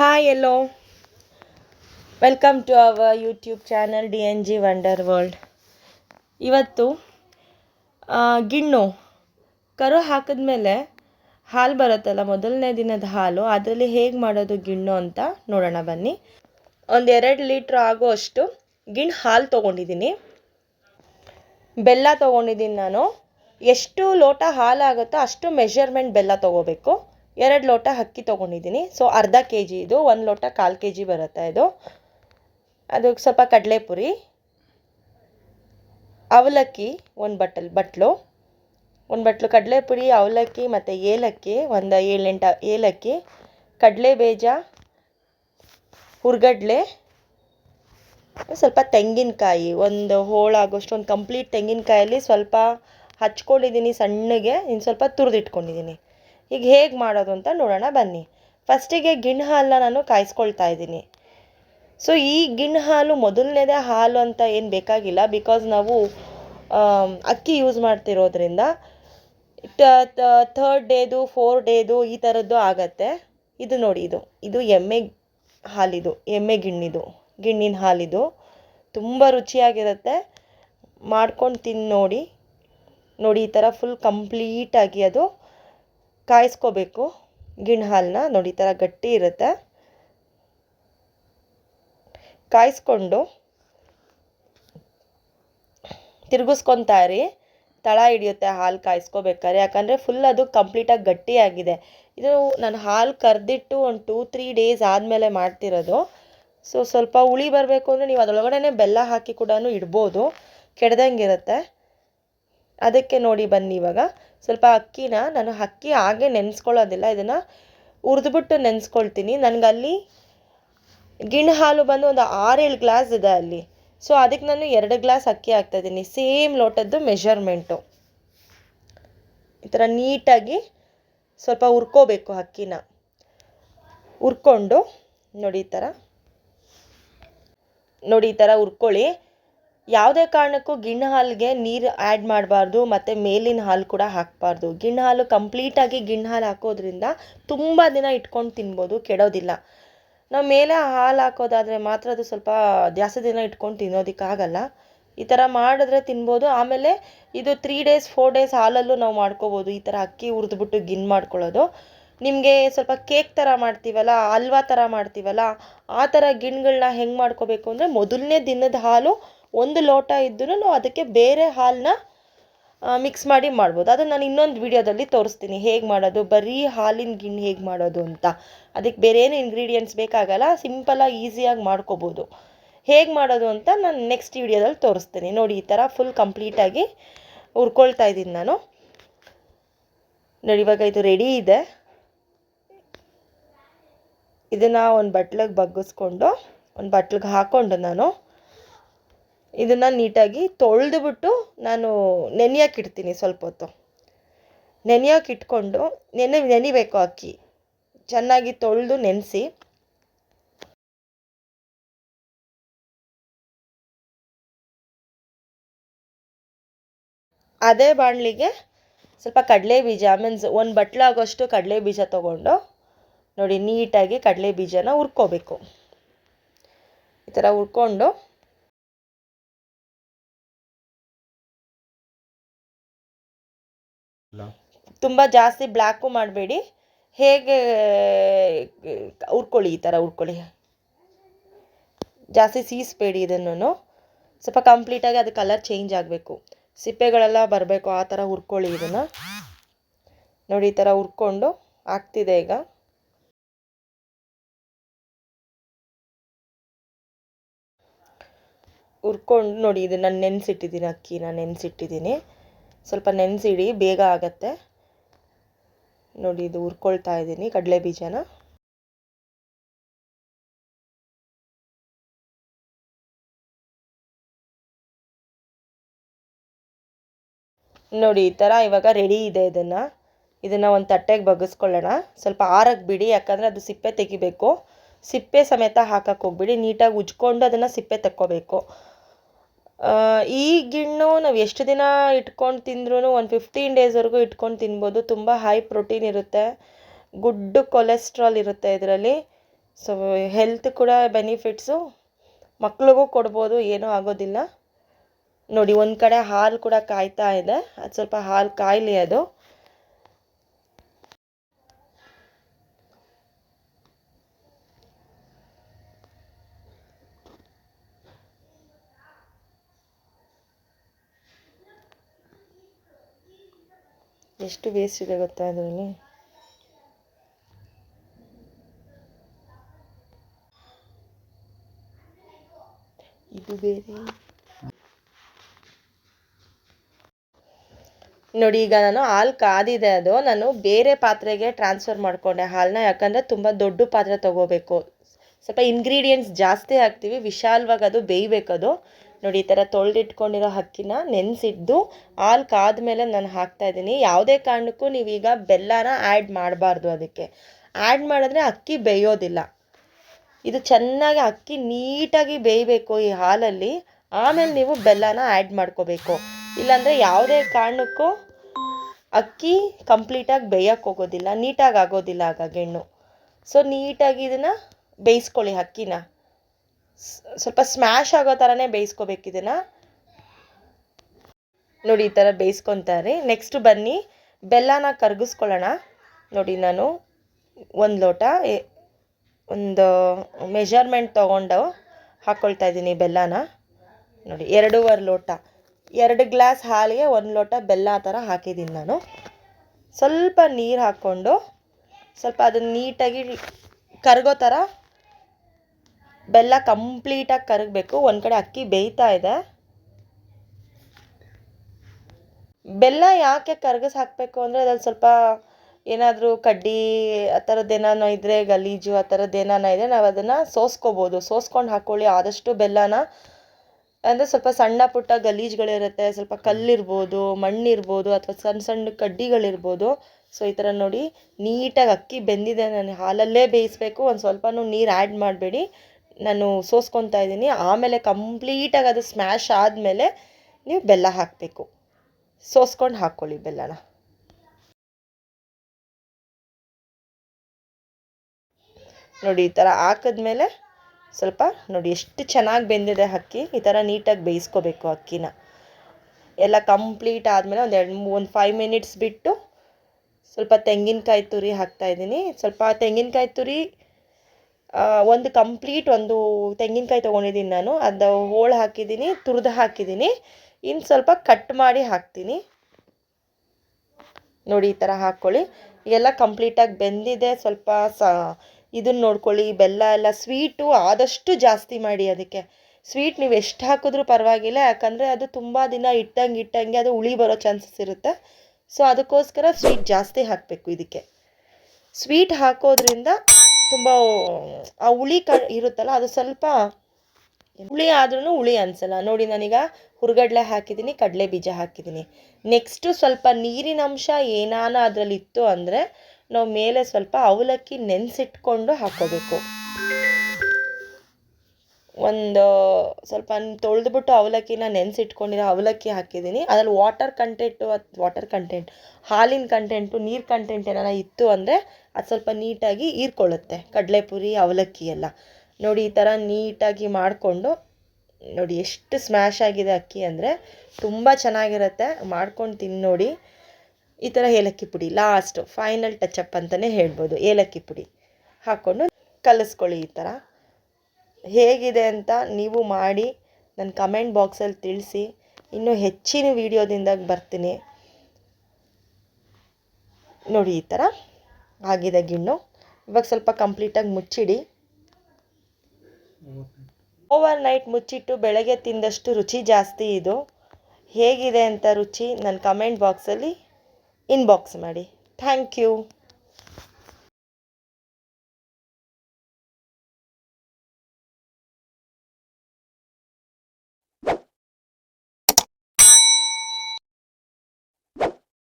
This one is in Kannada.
Hi hello welcome to our YouTube channel D N G wonder world ಇವತ್ತು ಗಿಣ್ಣು. ಕರು ಹಾಕಿದ್ಮೇಲೆ ಹಾಲು ಬರುತ್ತಲ್ಲ, ಮೊದಲನೇ ದಿನದ ಹಾಲು. ಅದರಲ್ಲಿ ಹೇಗೆ ಮಾಡೋದು ಗಿಣ್ಣು ಅಂತ ನೋಡೋಣ, ಬನ್ನಿ. ಒಂದು ಎರಡು ಲೀಟ್ರ್ ಆಗುವಷ್ಟು ಗಿಣ್ಣು ಹಾಲು ತೊಗೊಂಡಿದ್ದೀನಿ. ಬೆಲ್ಲ ತೊಗೊಂಡಿದ್ದೀನಿ ನಾನು. ಎಷ್ಟು ಲೋಟ ಹಾಲು ಆಗುತ್ತೋ ಅಷ್ಟು ಮೆಷರ್ಮೆಂಟ್ ಬೆಲ್ಲ ತೊಗೋಬೇಕು. ಎರಡು ಲೋಟ ಅಕ್ಕಿ ತೊಗೊಂಡಿದ್ದೀನಿ. ಸೊ ಅರ್ಧ ಕೆ ಜಿ ಇದು, ಒಂದು ಲೋಟ ಕಾಲು ಕೆ ಜಿ ಬರುತ್ತೆ ಇದು. ಅದಕ್ಕೆ ಸ್ವಲ್ಪ ಕಡಲೆಪುರಿ, ಅವಲಕ್ಕಿ ಒಂದು ಬಟ್ಟಲ್, ಬಟ್ಲು. ಒಂದು ಬಟ್ಲು ಕಡಲೆಪುರಿ, ಅವಲಕ್ಕಿ ಮತ್ತು ಏಲಕ್ಕಿ, ಒಂದು ಏಳೆಂಟು ಏಲಕ್ಕಿ ಕಡಲೆ ಬೀಜ ಹುರ್ಗಡ್ಲೆ, ಸ್ವಲ್ಪ ತೆಂಗಿನಕಾಯಿ, ಒಂದು ಹೋಳಾಗೋಷ್ಟು ಒಂದು ಕಂಪ್ಲೀಟ್ ತೆಂಗಿನಕಾಯಲ್ಲಿ ಸ್ವಲ್ಪ ಹಚ್ಕೊಂಡಿದ್ದೀನಿ ಸಣ್ಣಗೆ, ಇನ್ನು ಸ್ವಲ್ಪ ತುರಿದಿಟ್ಕೊಂಡಿದ್ದೀನಿ. ಈಗ ಹೇಗೆ ಮಾಡೋದು ಅಂತ ನೋಡೋಣ ಬನ್ನಿ. ಫಸ್ಟಿಗೆ ಗಿಣ್ಣು ಹಾಲನ್ನ ನಾನು ಕಾಯಿಸ್ಕೊಳ್ತಾ ಇದ್ದೀನಿ. ಸೊ, ಈ ಗಿಣ್ಣು ಹಾಲು ಮೊದಲನೇದೇ ಹಾಲು ಅಂತ ಏನು ಬೇಕಾಗಿಲ್ಲ ಬಿಕಾಸ್ ನಾವು ಅಕ್ಕಿ ಯೂಸ್ ಮಾಡ್ತಿರೋದ್ರಿಂದ ಥರ್ಡ್ ಡೇದು ಫೋರ್ ಡೇದು ಈ ಥರದ್ದು ಆಗತ್ತೆ. ಇದು ನೋಡಿ, ಇದು ಇದು ಎಮ್ಮೆ ಹಾಲಿದು, ಎಮ್ಮೆ ಗಿಣ್ಣಿದು, ಗಿಣ್ಣಿನ ಹಾಲಿದು. ತುಂಬ ರುಚಿಯಾಗಿರುತ್ತೆ. ಮಾಡ್ಕೊಂಡು ತಿಂದು ನೋಡಿ ನೋಡಿ ಈ ಥರ ಫುಲ್ ಕಂಪ್ಲೀಟಾಗಿ ಅದು ಕಾಯಿಸ್ಕೋಬೇಕು. ಗಿಣ್ಣು ಹಾಲನ್ನ ನೋಡಿ ಥರ ಗಟ್ಟಿ ಇರುತ್ತೆ. ಕಾಯಿಸ್ಕೊಂಡು ತಿರುಗಿಸ್ಕೊತಾ ಇರಿ. ತಳ ಹಿಡಿಯುತ್ತೆ ಹಾಲು ಕಾಯಿಸ್ಕೋಬೇಕಾದ್ರೆ. ಯಾಕಂದರೆ ಫುಲ್ ಅದು ಕಂಪ್ಲೀಟಾಗಿ ಗಟ್ಟಿಯಾಗಿದೆ. ಇದು ನಾನು ಹಾಲು ಕರೆದಿಟ್ಟು ಒಂದು ಟೂ ತ್ರೀ ಡೇಸ್ ಆದಮೇಲೆ ಮಾಡ್ತಿರೋದು. ಸೊ ಸ್ವಲ್ಪ ಹುಳಿ ಬರಬೇಕು ಅಂದರೆ ನೀವು ಅದರೊಳಗಡೆ ಬೆಲ್ಲ ಹಾಕಿ ಕೂಡ ಇಡ್ಬೋದು. ಕೆಡ್ದಂಗೆ ಇರುತ್ತೆ ಅದಕ್ಕೆ ನೋಡಿ ಬನ್ನಿ ಇವಾಗ. ಸ್ವಲ್ಪ ಅಕ್ಕಿನ ನಾನು ಅಕ್ಕಿ ಹಾಗೆ ನೆನೆಸ್ಕೊಳ್ಳೋದಿಲ್ಲ, ಇದನ್ನು ಹುರಿದ್ಬಿಟ್ಟು ನೆನೆಸ್ಕೊಳ್ತೀನಿ. ನನಗಲ್ಲಿ ಗಿಣ್ಣು ಹಾಲು ಬಂದು ಒಂದು ಆರೇಳು ಗ್ಲಾಸ್ ಇದೆ ಅಲ್ಲಿ. ಸೊ ಅದಕ್ಕೆ ನಾನು ಎರಡು ಗ್ಲಾಸ್ ಅಕ್ಕಿ ಹಾಕ್ತಾಯಿದ್ದೀನಿ ಸೇಮ್ ಲೋಟದ್ದು ಮೆಷರ್ಮೆಂಟು. ಈ ಥರ ನೀಟಾಗಿ ಸ್ವಲ್ಪ ಹುರ್ಕೋಬೇಕು ಅಕ್ಕಿನ. ಹುರ್ಕೊಂಡು ನೋಡಿ ಈ ಥರ. ನೋಡಿ ಈ ಥರ ಹುರ್ಕೊಳ್ಳಿ. ಯಾವುದೇ ಕಾರಣಕ್ಕೂ ಗಿಣ್ಣು ಹಾಲಿಗೆ ನೀರು ಆ್ಯಡ್ ಮಾಡಬಾರ್ದು, ಮತ್ತು ಮೇಲಿನ ಹಾಲು ಕೂಡ ಹಾಕಬಾರ್ದು. ಗಿಣ್ಣು ಹಾಲು ಕಂಪ್ಲೀಟಾಗಿ ಗಿಣ್ಣು ಹಾಲು ಹಾಕೋದ್ರಿಂದ ತುಂಬ ದಿನ ಇಟ್ಕೊಂಡು ತಿನ್ಬೋದು, ಕೆಡೋದಿಲ್ಲ. ನಾವು ಮೇಲೆ ಹಾಲು ಹಾಕೋದಾದರೆ ಮಾತ್ರ ಅದು ಸ್ವಲ್ಪ ಜಾಸ್ತಿ ದಿನ ಇಟ್ಕೊಂಡು ತಿನ್ನೋದಕ್ಕಾಗಲ್ಲ ಈ ಥರ ಮಾಡಿದ್ರೆ ತಿನ್ಬೋದು. ಆಮೇಲೆ ಇದು ತ್ರೀ ಡೇಸ್ ಫೋರ್ ಡೇಸ್ ಹಾಲಲ್ಲೂ ನಾವು ಮಾಡ್ಕೋಬೋದು. ಈ ಥರ ಅಕ್ಕಿ ಹುರಿದ್ಬಿಟ್ಟು ಗಿನ್ ಮಾಡ್ಕೊಳ್ಳೋದು. ನಿಮಗೆ ಸ್ವಲ್ಪ ಕೇಕ್ ಥರ ಮಾಡ್ತೀವಲ್ಲ, ಹಲ್ವಾ ಥರ ಮಾಡ್ತೀವಲ್ಲ, ಆ ಥರ ಗಿಣ್ಗಳನ್ನ ಹೆಂಗೆ ಮಾಡ್ಕೋಬೇಕು ಅಂದರೆ ಮೊದಲನೇ ದಿನದ ಹಾಲು ಒಂದು ಲೋಟ ಇದ್ದರೂ ನಾವು ಅದಕ್ಕೆ ಬೇರೆ ಹಾಲನ್ನ ಮಿಕ್ಸ್ ಮಾಡಿ ಮಾಡ್ಬೋದು. ಅದನ್ನು ನಾನು ಇನ್ನೊಂದು ವಿಡಿಯೋದಲ್ಲಿ ತೋರಿಸ್ತೀನಿ. ಹೇಗೆ ಮಾಡೋದು, ಬರೀ ಹಾಲಿನ ಗಿಣ್ಣು ಹೇಗೆ ಮಾಡೋದು ಅಂತ. ಅದಕ್ಕೆ ಬೇರೆ ಏನು ಇಂಗ್ರೀಡಿಯೆಂಟ್ಸ್ ಬೇಕಾಗಲ್ಲ ಸಿಂಪಲಾಗಿ ಈಸಿಯಾಗಿ ಮಾಡ್ಕೋಬೋದು. ಹೇಗೆ ಮಾಡೋದು ಅಂತ ನಾನು ನೆಕ್ಸ್ಟ್ ವಿಡಿಯೋದಲ್ಲಿ ತೋರಿಸ್ತೀನಿ. ನೋಡಿ, ಈ ಥರ ಫುಲ್ ಕಂಪ್ಲೀಟಾಗಿ ಹುರ್ಕೊಳ್ತಾ ಇದ್ದೀನಿ ನಾನು. ನೋಡಿ, ಇವಾಗ ಇದು ರೆಡಿ ಇದೆ. ಇದನ್ನು ಒಂದು ಬಟ್ಲಿಗೆ ಬಗ್ಗಿಸ್ಕೊಂಡು, ಒಂದು ಬಟ್ಲಿಗೆ ಹಾಕ್ಕೊಂಡು ನಾನು ಇದನ್ನು ನೀಟಾಗಿ ತೊಳೆದುಬಿಟ್ಟು ನಾನು ನೆನೆಯೋಕೆ ಇಡ್ತೀನಿ ಸ್ವಲ್ಪ ಹೊತ್ತು. ನೆನೆಯೋಕೆ ಇಟ್ಕೊಂಡು ನೆನೆ, ನೆನಿಬೇಕು ಅಕ್ಕಿ. ಚೆನ್ನಾಗಿ ತೊಳೆದು ನೆನೆಸಿ. ಅದೇ ಬಾಣಲಿಗೆ ಸ್ವಲ್ಪ ಕಡಲೆ ಬೀಜ ಮೀನ್ಸ್ ಒಂದು ಬಟ್ಲಾಗೋಷ್ಟು ಕಡಲೆ ಬೀಜ ತೊಗೊಂಡು ನೋಡಿ ನೀಟಾಗಿ ಕಡಲೆ ಬೀಜನ ಹುರ್ಕೋಬೇಕು. ಈ ಥರ ಹುರ್ಕೊಂಡು ತುಂಬ ಜಾಸ್ತಿ ಬ್ಲ್ಯಾಕು ಮಾಡಬೇಡಿ. ಹೇಗೆ ಉರ್ಕೊಳ್ಳಿ ಈ ಥರ ಉರ್ಕೊಳ್ಳಿ ಜಾಸ್ತಿ ಸೀಸ್ಬೇಡಿ ಇದನ್ನು ಸ್ವಲ್ಪ ಕಂಪ್ಲೀಟಾಗಿ ಅದು ಕಲರ್ ಚೇಂಜ್ ಆಗಬೇಕು. ಸಿಪ್ಪೆಗಳೆಲ್ಲ ಬರಬೇಕು, ಆ ಥರ ಹುರ್ಕೊಳ್ಳಿ ಇದನ್ನು. ನೋಡಿ, ಈ ಥರ ಹುರ್ಕೊಂಡು ಆಗ್ತಿದೆ ಈಗ. ಹುರ್ಕೊಂಡು ನೋಡಿ ಇದು ನಾನು ನೆನೆಸಿಟ್ಟಿದ್ದೀನಿ, ಅಕ್ಕಿನ ನೆನೆಸಿಟ್ಟಿದ್ದೀನಿ. ಸ್ವಲ್ಪ ನೆನೆಸಿಡಿ, ಬೇಗ ಆಗತ್ತೆ. ನೋಡಿ, ಇದು ಹುರ್ಕೊಳ್ತಾ ಇದ್ದೀನಿ, ಕಡಲೆ ಬೀಜನ. ನೋಡಿ, ಈ ಥರ ಇವಾಗ ರೆಡಿ ಇದೆ ಇದನ್ನು. ಇದನ್ನು ಒಂದು ತಟ್ಟೆಗೆ ಬಗ್ಗಿಸ್ಕೊಳ್ಳೋಣ ಸ್ವಲ್ಪ ಆರಕ್ಕೆ ಬಿಡಿ, ಯಾಕಂದರೆ ಅದು ಸಿಪ್ಪೆ ತೆಗಿಬೇಕು. ಸಿಪ್ಪೆ ಸಮೇತ ಹಾಕಕ್ಕೆ ಹೋಗ್ಬಿಡಿ, ನೀಟಾಗಿ ಉಜ್ಕೊಂಡು ಅದನ್ನು ಸಿಪ್ಪೆ ತಕ್ಕೋಬೇಕು. ಈ ಗಿಣ್ಣು ನಾವು ಎಷ್ಟು ದಿನ ಇಟ್ಕೊಂಡು ತಿಂದ್ರೂ ಒಂದು ಫಿಫ್ಟೀನ್ ಡೇಸ್ವರೆಗೂ ಇಟ್ಕೊಂಡು ತಿನ್ಬೋದು. ತುಂಬ ಹೈ ಪ್ರೋಟೀನ್ ಇರುತ್ತೆ. ಗುಡ್ ಕೊಲೆಸ್ಟ್ರಾಲ್ ಇರುತ್ತೆ ಇದರಲ್ಲಿ. ಸೊ ಹೆಲ್ತ್ ಕೂಡ ಬೆನಿಫಿಟ್ಸು ಮಕ್ಳಿಗೂ ಕೊಡ್ಬೋದು, ಏನೂ ಆಗೋದಿಲ್ಲ. ನೋಡಿ, ಒಂದು ಕಡೆ ಹಾಲು ಕೂಡ ಕಾಯ್ತಾ ಇದೆ. ಅದು ಸ್ವಲ್ಪ ಹಾಲು ಕಾಯಲಿ ಅದು. ಎಷ್ಟು ವೇಸ್ಟ್ ಇದೆ ಗೊತ್ತಾ ಅದರಲ್ಲಿ ಇದು ಬೇರೆ. ನೋಡಿ, ಈಗ ನಾನು ಹಾಲು ಕಾದಿದೆ ಅದು. ನಾನು ಬೇರೆ ಪಾತ್ರೆಗೆ ಟ್ರಾನ್ಸ್ಫರ್ ಮಾಡಿಕೊಂಡೆ ಹಾಲನ್ನ ಯಾಕಂದರೆ ತುಂಬ ದೊಡ್ಡ ಪಾತ್ರೆ ತೊಗೋಬೇಕು. ಸ್ವಲ್ಪ ಇಂಗ್ರೀಡಿಯೆಂಟ್ಸ್ ಜಾಸ್ತಿ ಹಾಕ್ತೀವಿ. ವಿಶಾಲವಾಗಿ ಅದು ಬೇಯಬೇಕದು. ನೋಡಿ, ಈ ಥರ ತೊಳೆದಿಟ್ಕೊಂಡಿರೋ ಅಕ್ಕಿನ ನೆನೆಸಿದ್ದು ಹಾಲು ಕಾದ್ಮೇಲೆ ನಾನು ಹಾಕ್ತಾ ಇದ್ದೀನಿ. ಯಾವುದೇ ಕಾರಣಕ್ಕೂ ನೀವೀಗ ಬೆಲ್ಲನ ಆ್ಯಡ್ ಮಾಡಬಾರ್ದು ಅದಕ್ಕೆ. ಆ್ಯಡ್ ಮಾಡಿದ್ರೆ ಅಕ್ಕಿ ಬೇಯೋದಿಲ್ಲ. ಇದು ಚೆನ್ನಾಗಿ ಅಕ್ಕಿ ನೀಟಾಗಿ ಬೇಯಬೇಕು ಈ ಹಾಲಲ್ಲಿ. ಆಮೇಲೆ ನೀವು ಬೆಲ್ಲನ ಆ್ಯಡ್ ಮಾಡ್ಕೋಬೇಕು. ಇಲ್ಲಾಂದರೆ ಯಾವುದೇ ಕಾರಣಕ್ಕೂ ಅಕ್ಕಿ ಕಂಪ್ಲೀಟಾಗಿ ಬೇಯಕ್ಕೆ ಹೋಗೋದಿಲ್ಲ, ನೀಟಾಗಿ ಆಗೋದಿಲ್ಲ ಆಗ ಗೆಣ್ಣು. ಸೊ ನೀಟಾಗಿ ಇದನ್ನು ಬೇಯಿಸ್ಕೊಳ್ಳಿ ಅಕ್ಕಿನ ಸ್ವಲ್ಪ ಸ್ಮ್ಯಾಶ್ ಆಗೋ ಥರನೇ ಬೇಯಿಸ್ಕೋಬೇಕು ಇದನ್ನು. ನೋಡಿ, ಈ ಥರ ಬೇಯಿಸ್ಕೊತಾರೆ. ನೆಕ್ಸ್ಟ್ ಬನ್ನಿ. ಬೆಲ್ಲನ ಕರಗಿಸ್ಕೊಳ್ಳೋಣ. ನೋಡಿ, ನಾನು ಒಂದು ಲೋಟ ಒಂದು ಮೆಷರ್ಮೆಂಟ್ ತೊಗೊಂಡು ಹಾಕ್ಕೊಳ್ತಾ ಇದ್ದೀನಿ ಬೆಲ್ಲನ. ನೋಡಿ, ಎರಡೂವರೆ ಲೋಟ. ಎರಡು ಗ್ಲಾಸ್ ಹಾಲಿಗೆ ಒಂದು ಲೋಟ ಬೆಲ್ಲ ಆ ಥರ ಹಾಕಿದ್ದೀನಿ ನಾನು. ಸ್ವಲ್ಪ ನೀರು ಹಾಕ್ಕೊಂಡು, ಸ್ವಲ್ಪ ಅದನ್ನು ನೀಟಾಗಿ ಕರಗೋ ಥರ ಬೆಲ್ಲ ಕಂಪ್ಲೀಟಾಗಿ ಕರಗಬೇಕು. ಒಂದು ಕಡೆ ಅಕ್ಕಿ ಬೇಯ್ತಾ ಇದೆ. ಬೆಲ್ಲ ಯಾಕೆ ಕರಗಿಸಿ ಹಾಕಬೇಕು ಅಂದರೆ ಅದ್ರಲ್ಲಿ ಸ್ವಲ್ಪ ಏನಾದರೂ ಕಡ್ಡಿ, ಆ ಥರದ್ದು ಏನಾನ ಇದ್ದರೆ ಗಲೀಜು, ಆ ಥರದ್ದು ಏನಾನ ಇದ್ದರೆ ನಾವು ಅದನ್ನು ಸೋಸ್ಕೋಬೋದು. ಸೋಸ್ಕೊಂಡು ಹಾಕ್ಕೊಳ್ಳಿ ಆದಷ್ಟು ಬೆಲ್ಲನ ಅಂದರೆ ಸ್ವಲ್ಪ ಸಣ್ಣ ಪುಟ್ಟ ಗಲೀಜುಗಳಿರುತ್ತೆ. ಸ್ವಲ್ಪ ಕಲ್ಲಿರ್ಬೋದು, ಮಣ್ಣಿರ್ಬೋದು ಅಥವಾ ಸಣ್ಣ ಸಣ್ಣ ಕಡ್ಡಿಗಳಿರ್ಬೋದು. ಸೊ, ಈ ಥರ ನೋಡಿ ನೀಟಾಗಿ ಅಕ್ಕಿ ಬೆಂದಿದೆ. ನಾನು ಹಾಲಲ್ಲೇ ಬೇಯಿಸ್ಬೇಕು. ಒಂದು ಸ್ವಲ್ಪನೂ ನೀರು ಆ್ಯಡ್ ಮಾಡಬೇಡಿ. ನಾನು ಸೋಸ್ಕೊತಾ ಇದ್ದೀನಿ. ಆಮೇಲೆ ಕಂಪ್ಲೀಟಾಗಿ ಅದು ಸ್ಮ್ಯಾಶ್ ಆದಮೇಲೆ ನೀವು ಬೆಲ್ಲ ಹಾಕಬೇಕು. ಸೋಸ್ಕೊಂಡು ಹಾಕ್ಕೊಳ್ಳಿ ಬೆಲ್ಲನ. ನೋಡಿ, ಈ ಥರ ಹಾಕಿದ್ಮೇಲೆ ಸ್ವಲ್ಪ ನೋಡಿ, ಎಷ್ಟು ಚೆನ್ನಾಗಿ ಬೆಂದಿದೆ ಅಕ್ಕಿ. ಈ ಥರ ನೀಟಾಗಿ ಬೇಯಿಸ್ಕೋಬೇಕು ಅಕ್ಕಿನ. ಎಲ್ಲ ಕಂಪ್ಲೀಟ್ ಆದಮೇಲೆ ಒಂದು ಎರಡು ಒಂದು ಫೈವ್ ಮಿನಿಟ್ಸ್ ಬಿಟ್ಟು ಸ್ವಲ್ಪ ತೆಂಗಿನಕಾಯಿ ತುರಿ ಹಾಕ್ತಾಯಿದ್ದೀನಿ ಸ್ವಲ್ಪ ತೆಂಗಿನಕಾಯಿ ತುರಿ ಒಂದು ಕಂಪ್ಲೀಟ್ ಒಂದು ತೆಂಗಿನಕಾಯಿ ತೊಗೊಂಡಿದ್ದೀನಿ ನಾನು. ಅದು ಹೋಳು ಹಾಕಿದ್ದೀನಿ, ತುರಿದು ಹಾಕಿದ್ದೀನಿ. ಇನ್ನು ಸ್ವಲ್ಪ ಕಟ್ ಮಾಡಿ ಹಾಕ್ತೀನಿ. ನೋಡಿ, ಈ ಥರ ಹಾಕ್ಕೊಳ್ಳಿ ಎಲ್ಲ ಕಂಪ್ಲೀಟಾಗಿ ಬೆಂದಿದೆ. ಸ್ವಲ್ಪ ಸ ಇದನ್ನ ನೋಡ್ಕೊಳ್ಳಿ. ಬೆಲ್ಲ ಎಲ್ಲ ಸ್ವೀಟು ಆದಷ್ಟು ಜಾಸ್ತಿ ಮಾಡಿ ಅದಕ್ಕೆ. ಸ್ವೀಟ್ ನೀವು ಎಷ್ಟು ಹಾಕಿದ್ರೂ ಪರವಾಗಿಲ್ಲ. ಯಾಕಂದರೆ ಅದು ತುಂಬ ದಿನ ಇಟ್ಟಂಗೆ ಇಟ್ಟಂಗೆ ಅದು ಉಳಿ ಬರೋ ಚಾನ್ಸಸ್ ಇರುತ್ತೆ. ಸೊ ಅದಕ್ಕೋಸ್ಕರ ಸ್ವೀಟ್ ಜಾಸ್ತಿ ಹಾಕಬೇಕು ಇದಕ್ಕೆ. ಸ್ವೀಟ್ ಹಾಕೋದ್ರಿಂದ ತುಂಬ, ಆ ಹುಳಿ ಕ, ಇರುತ್ತಲ್ಲ, ಅದು ಸ್ವಲ್ಪ ಹುಳಿ ಆದ್ರೂ ಹುಳಿ ಅನಿಸಲ್ಲ. ನೋಡಿ, ನಾನೀಗ ಹುರ್ಗಡ್ಲೆ ಹಾಕಿದ್ದೀನಿ ಕಡಲೆ ಬೀಜ ಹಾಕಿದ್ದೀನಿ ನೆಕ್ಸ್ಟು ಸ್ವಲ್ಪ ನೀರಿನ ಅಂಶ ಏನಾನ ಅದರಲ್ಲಿ ಇತ್ತು ಅಂದರೆ, ನಾವು ಮೇಲೆ ಸ್ವಲ್ಪ ಅವಲಕ್ಕಿ ನೆನೆಸಿಟ್ಕೊಂಡು ಹಾಕ್ಕೋಬೇಕು ಒಂದು ಸ್ವಲ್ಪ ತೊಳೆದ್ಬಿಟ್ಟು ಅವಲಕ್ಕಿನ ನೆನೆಸಿಟ್ಕೊಂಡಿರೋ ಅವಲಕ್ಕಿ ಹಾಕಿದ್ದೀನಿ. ಅದ್ರಲ್ಲಿ ವಾಟರ್ ಕಂಟೆಂಟು ವಾಟರ್ ಕಂಟೆಂಟ್ ಹಾಲಿನ ಕಂಟೆಂಟು ನೀರು ಕಂಟೆಂಟ್ ಏನಾರ ಇತ್ತು ಅಂದರೆ ಅದು ಸ್ವಲ್ಪ ನೀಟಾಗಿ ಹೀರ್ಕೊಳ್ಳುತ್ತೆ. ಕಡಲೆಪುರಿ, ಅವಲಕ್ಕಿ ಎಲ್ಲ. ನೋಡಿ, ಈ ಥರ ನೀಟಾಗಿ ಮಾಡಿಕೊಂಡು, ನೋಡಿ, ಎಷ್ಟು ಸ್ಮ್ಯಾಶ್ ಆಗಿದೆ ಅಕ್ಕಿ ಅಂದರೆ ತುಂಬ ಚೆನ್ನಾಗಿರುತ್ತೆ. ಮಾಡ್ಕೊಂಡು ತಿಂದು ನೋಡಿ. ಈ ಥರ ಏಲಕ್ಕಿ ಪುಡಿ ಲಾಸ್ಟು ಫೈನಲ್ ಟಚಪ್ ಅಂತಲೇ ಹೇಳ್ಬೋದು. ಏಲಕ್ಕಿ ಪುಡಿ ಹಾಕ್ಕೊಂಡು ಕಲಿಸ್ಕೊಳ್ಳಿ ಈ ಥರ ಹೇಗಿದೆ ಅಂತ ನೀವು ಮಾಡಿ ನನ್ನ ಕಮೆಂಟ್ ಬಾಕ್ಸಲ್ಲಿ ತಿಳಿಸಿ. ಇನ್ನೂ ಹೆಚ್ಚಿನ ವೀಡಿಯೋದಿಂದ ಬರ್ತೀನಿ. ನೋಡಿ, ಈ ಥರ ಆಗಿದೆ ಗಿಣ್ಣು. ಇವಾಗ ಸ್ವಲ್ಪ ಕಂಪ್ಲೀಟಾಗಿ ಮುಚ್ಚಿಡಿ. ಓವರ್ ನೈಟ್ ಮುಚ್ಚಿಟ್ಟು ಬೆಳಗ್ಗೆ ತಿಂದಷ್ಟು ರುಚಿ ಜಾಸ್ತಿ ಇದು. ಹೇಗಿದೆ ಅಂತ ರುಚಿ ನನ್ನ ಕಮೆಂಟ್ ಬಾಕ್ಸಲ್ಲಿ ಇನ್ಬಾಕ್ಸ್ ಮಾಡಿ. Thank you.